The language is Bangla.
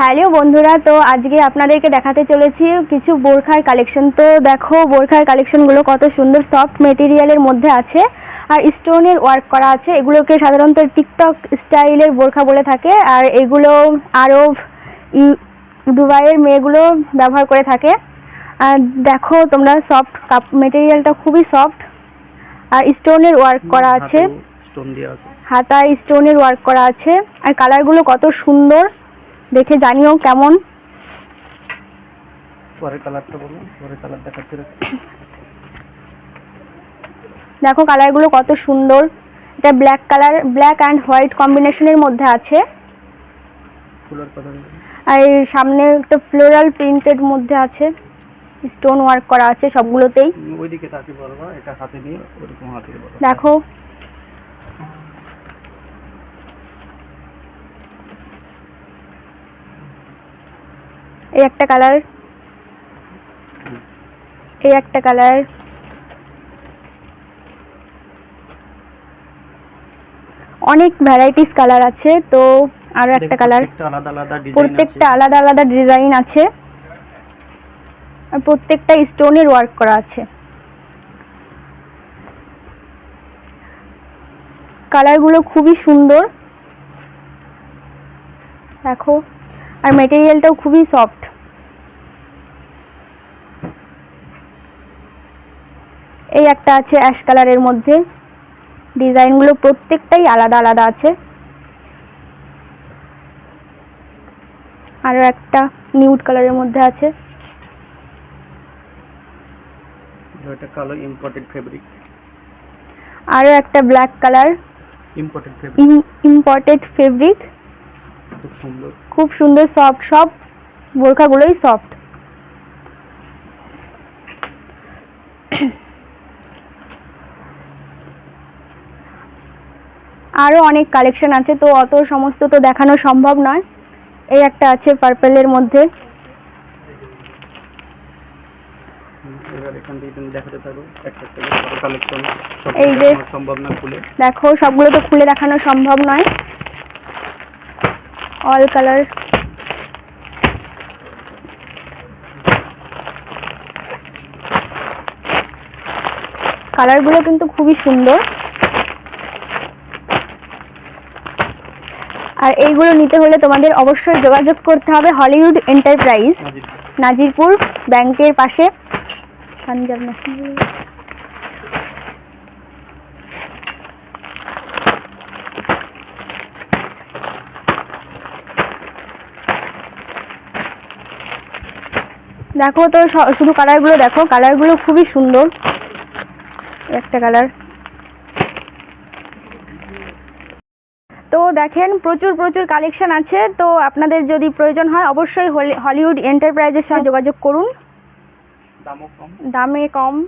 হ্যালো বন্ধুরা তো আজকে আপনাদেরকে দেখাতে চলেছি কিছু বোরখার কালেকশন তো দেখো বোরখার কালেকশনগুলো কত সুন্দর সফট মেটেরিয়ালের মধ্যে আছে আর স্টোনের ওয়ার্ক করা আছে। এগুলোকে সাধারণত টিকটক স্টাইলের বোরখা বলে থাকে আর এগুলো আরব ইউ- দুবাইয়ের মেয়েগুলো ব্যবহার করে থাকে। আর দেখো তোমরা সফট কাপ মেটেরিয়ালটা খুবই সফট আর স্টোনের ওয়ার্ক করা আছে। হাতায় স্টোনের ওয়ার্ক করা আছে। আর কালারগুলো কত সুন্দর। দেখে জানিও কেমন। কালারটা বলুন কালার দেখাচ্ছি দেখো কালারগুলো কত সুন্দর। এটা black colour black and white কম্বিনেশনের মধ্যে আছে। আর সামনে একটা ফ্লোরাল প্রিন্টেড মধ্যে আছে। স্টোন ওয়ার্ক করা আছে সবগুলোতেই। ওইদিকে তাকে বলবা এটা হাতে নিয়ে ওরকম হাতে দেখো। এই একটা কালার। এই একটা কালার। অনেক ভ্যারাইটিস কালার আছে তো আরও একটা কালার। প্রত্যেকটা আলাদা আলাদা ডিজাইন আছে। প্রত্যেকটা আর স্টোনের ওয়ার্ক করা আছে। কালারগুলো খুবই সুন্দর। দেখো। আর মেটেরিয়ালটাও খুবই সফট এই একটা আছে অ্যাশ কালারের মধ্যে। ডিজাইনগুলো প্রত্যেকটাই আলাদা আলাদা আছে। আরও একটা নিউড কালারের মধ্যে আছে। এটা কালো ইম্পোর্টেড ফেব্রিক আরও একটা black colour imported fabric imported fabric খুব সুন্দর। খুব সুন্দর সফট সব বোরখাগুলোই সফট আরও অনেক কালেকশন আছে তো অত সমস্ত তো দেখানো সম্ভব নয়। এই একটা আছে পার্পেলের মধ্যে। এই যে- সম্ভব না খুলে। দেখো সবগুলো তো খুলে দেখানো সম্ভব নয়। অল কালার কালারগুলো কিন্তু খুবই সুন্দর। আর এইগুলো নিতে হলে তোমাদের অবশ্যই যোগাযোগ করতে হবে হলিউড এন্টারপ্রাইজ নাজিরপুর ব্যাংকের পাশে। পাঞ্জাব ন্যাশনাল। দেখো তো শুধু কালারগুলো দেখো কালারগুলো খুবই সুন্দর। একটা কালার তো দেখেন প্রচুর প্রচুর কালেকশন আছে। তো আপনাদের যদি প্রয়োজন হয় অবশ্যই হলি- হলিউড এন্টারপ্রাইজের সঙ্গে যোগাযোগ করুন। দামে কম।